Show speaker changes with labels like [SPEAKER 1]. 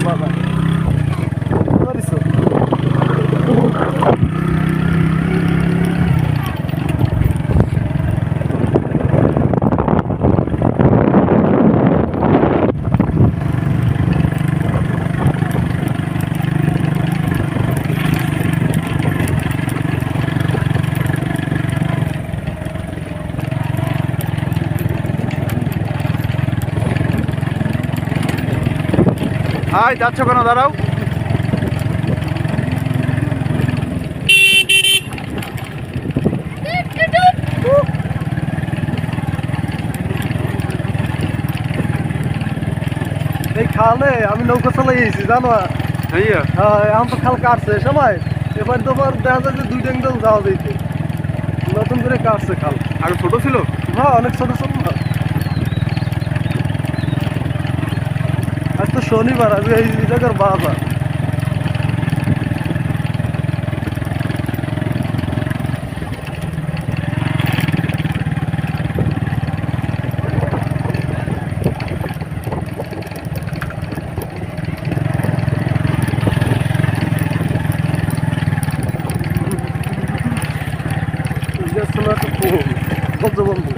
[SPEAKER 1] Bapak. High যাচ্ছ কেন? দাঁড়াও।
[SPEAKER 2] এই খালে আমি নৌকা চলে গেছি জানো?
[SPEAKER 1] হ্যাঁ।
[SPEAKER 2] হ্যাঁ এখন তো খাল কাটছে সময়? এবার তো দেখা যায় যে দুই ট্যাঙ্গল যাওয়া যাইতে। নতুন করে কাটছে খাল।
[SPEAKER 1] আর ছোট ছিল?
[SPEAKER 2] হ্যাঁ অনেক ছোট ছোট না শনিবার আজ এই জায়গার বাজার এই যে শোনা তো খুব বন্ধু